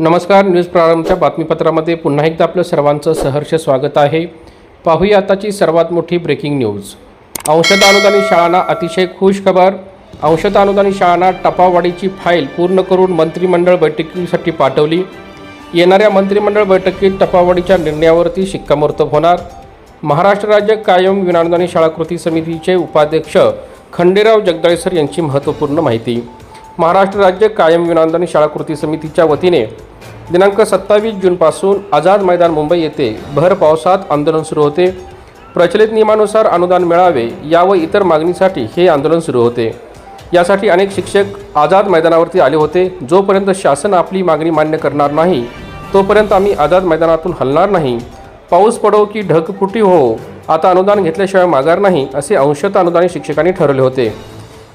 नमस्कार न्यूज प्रारंभच्या बातमीपत्रामध्ये पुन्हा एकदा आपलं सर्वांचं सहर्ष स्वागत आहे. पाहूया आताची सर्वात मोठी ब्रेकिंग न्यूज अंशत अनुदानी शाळांना अतिशय खुश खबर. अंशत अनुदानी शाळांना टपावाडीची फाईल पूर्ण करून मंत्रिमंडळ बैठकीसाठी पाठवली. येणाऱ्या मंत्रिमंडळ बैठकीत टपावाडीच्या निर्णयावरती शिक्कामोर्तब होणार. महाराष्ट्र राज्य कायम विनानुदानी शाळा कृती समितीचे उपाध्यक्ष खंडेराव जगदाळेसर यांची महत्त्वपूर्ण माहिती. महाराष्ट्र राज्य कायम विनांदन शाळा कृती समितीच्या वतीने दिनांक सत्तावीस जूनपासून आझाद मैदान मुंबई येथे भर पावसात आंदोलन सुरू होते. प्रचलित नियमानुसार अनुदान मिळावे या व इतर मागणीसाठी हे आंदोलन सुरू होते. यासाठी अनेक शिक्षक आझाद मैदानावरती आले होते. जोपर्यंत शासन आपली मागणी मान्य करणार नाही तोपर्यंत आम्ही आझाद मैदानातून हलणार नाही. पाऊस पडो की ढगफुटी हो आता अनुदान घेतल्याशिवाय माघार नाही असे अंशतः अनुदानित शिक्षकांनी ठरवले होते.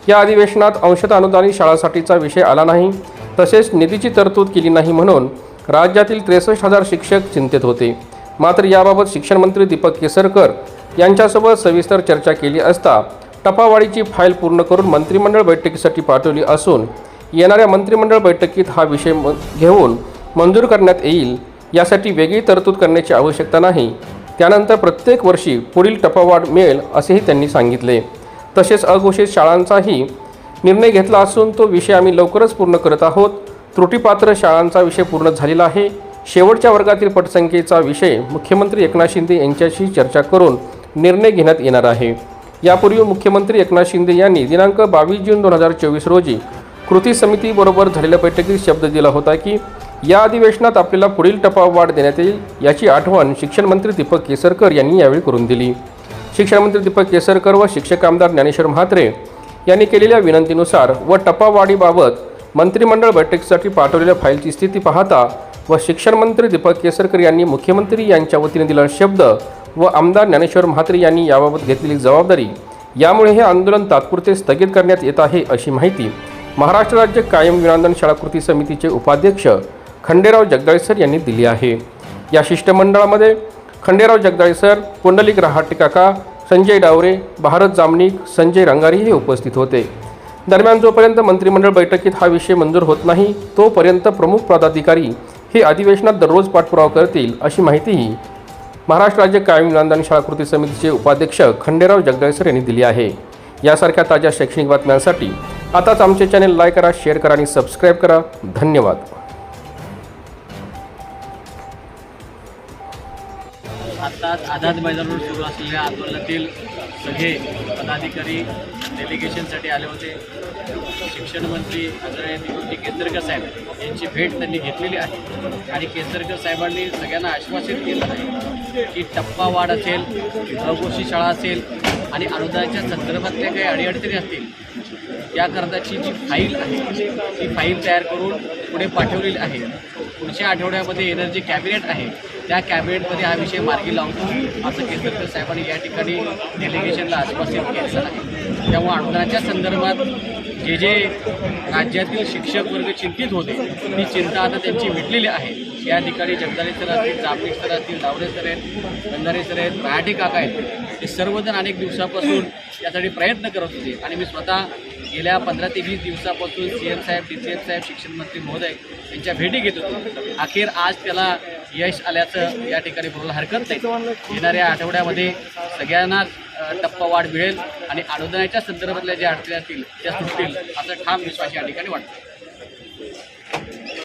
या अधिवेशनात अंशतः अनुदानित शाळांसाठीचा विषय आला नाही. तसेच निधीची तरतूद केली नाही म्हणून राज्यातील त्रेसष्ट हजार शिक्षक चिंतेत होते. मात्र याबाबत शिक्षण मंत्री दीपक केसरकर यांच्यासोबत सविस्तर चर्चा केली असता टपावाडीची फाईल पूर्ण करून मंत्रिमंडळ बैठकीसाठी पाठवली असून येणाऱ्या मंत्रिमंडळ बैठकीत हा विषय म घेऊन मंजूर करण्यात येईल यासाठी वेगळी तरतूद करण्याची आवश्यकता नाही. त्यानंतर प्रत्येक वर्षी पुढील टपावाढ मिळेल असेही त्यांनी सांगितले. तसेच अघोषित शाळांचाही निर्णय घेतला असून तो विषय आम्ही लवकरच पूर्ण करत आहोत. त्रुटीपात्र शाळांचा विषय पूर्ण झालेला आहे. शेवटच्या वर्गातील पटसंख्येचा विषय मुख्यमंत्री एकनाथ शिंदे यांच्याशी चर्चा करून निर्णय घेण्यात येणार आहे. यापूर्वी मुख्यमंत्री एकनाथ शिंदे यांनी दिनांक बावीस जून दोन हजार चोवीस रोजी कृती समितीबरोबर झालेल्या बैठकीत शब्द दिला होता की या अधिवेशनात आपल्याला पुढील टपाव वाढ देण्यात येईल याची आठवण शिक्षण मंत्री दीपक केसरकर यांनी यावेळी करून दिली. शिक्षणमंत्री दीपक केसरकर व शिक्षक आमदार ज्ञानेश्वर म्हात्रे यांनी केलेल्या विनंतीनुसार व टपावाढीबाबत मंत्रिमंडळ बैठकीसाठी पाठवलेल्या फाईलची स्थिती पाहता व शिक्षणमंत्री दीपक केसरकर यांनी मुख्यमंत्री यांच्या वतीने दिलेला शब्द व आमदार ज्ञानेश्वर म्हात्रे यांनी याबाबत घेतलेली जबाबदारी यामुळे हे आंदोलन तात्पुरते स्थगित करण्यात येत आहे अशी माहिती महाराष्ट्र राज्य कायम विनांदन शाळा कृती समितीचे उपाध्यक्ष खंडेराव जगदाळेसर यांनी दिली आहे. या शिष्टमंडळामध्ये खंडेराव जगदाळेसर पुंडलिक रहाटे काका संजय डावरे भारत जामनिक संजय रंगारी हे उपस्थित होते. दरम्यान जोपर्यंत मंत्रिमंडळ बैठकीत हा विषय मंजूर होत नाही तोपर्यंत प्रमुख पदाधिकारी हे अधिवेशनात दररोज पाठपुरावा करतील अशी माहितीही महाराष्ट्र राज्य कायम विनांदन शाळा कृती समितीचे उपाध्यक्ष खंडेराव जगदाळेसर यांनी दिली आहे. यासारख्या ताज्या शैक्षणिक बातम्यांसाठी आताच आमचे चॅनेल लाईक करा शेअर करा आणि सबस्क्राईब करा. धन्यवाद. आज आझाद मैदानावर सुरू असलेल्या आंदोलनातील सगळे पदाधिकारी डेलिगेशनसाठी आले होते. शिक्षण मंत्री आदरणीय निवृत्ती केसरकर साहेब यांची भेट त्यांनी घेतलेली आहे. आणि केसरकर साहेबांनी सगळ्यांना आश्वासित केलं आहे की टप्पा वाढ असेल अघोषित शाळा असेल आणि अनुदानाच्या संदर्भातल्या काही अडीअडचणी असतील याकरताची जी फाईल आहे ती फाईल तयार करून पुढे पाठवलेली आहे. पुढच्या आठवड्यामध्ये येणारं जे कॅबिनेट आहे त्या कॅबिनेटमध्ये हा विषय मार्गी लावतो. असं केसरकर साहेबांनी या ठिकाणी डेलिगेशनला आश्वासित केलेलं आहे. त्यामुळे अनुदानाच्या संदर्भात जे जे राज्यातील शिक्षक वर्ग चिंतित होते ती चिंता आता त्यांची मिटलेली आहे. या ठिकाणी जगदाळे सर असतील जांभळे सर असतील दावरे सर आहेत बंधारे सर आहेत मराठी काका आहेत हे सर्वजण अनेक दिवसापासून यासाठी प्रयत्न करत होते. आणि मी स्वतः गेल्या पंधरा ते वीस दिवसापासून सी एम साहेब डी सी एम साहेब शिक्षण मंत्री महोदय यांच्या भेटी घेत होतो. अखेर आज त्याला यश आल्याचं या ठिकाणी बोलायला हरकत नाही. येणाऱ्या आठवड्यामध्ये सगळ्यांना टप्पा वाढ मिळेल आणि अनुदानाच्या संदर्भातल्या ज्या अडचणी असतील त्या सुटतील असं ठाम विश्वास या ठिकाणी वाटतो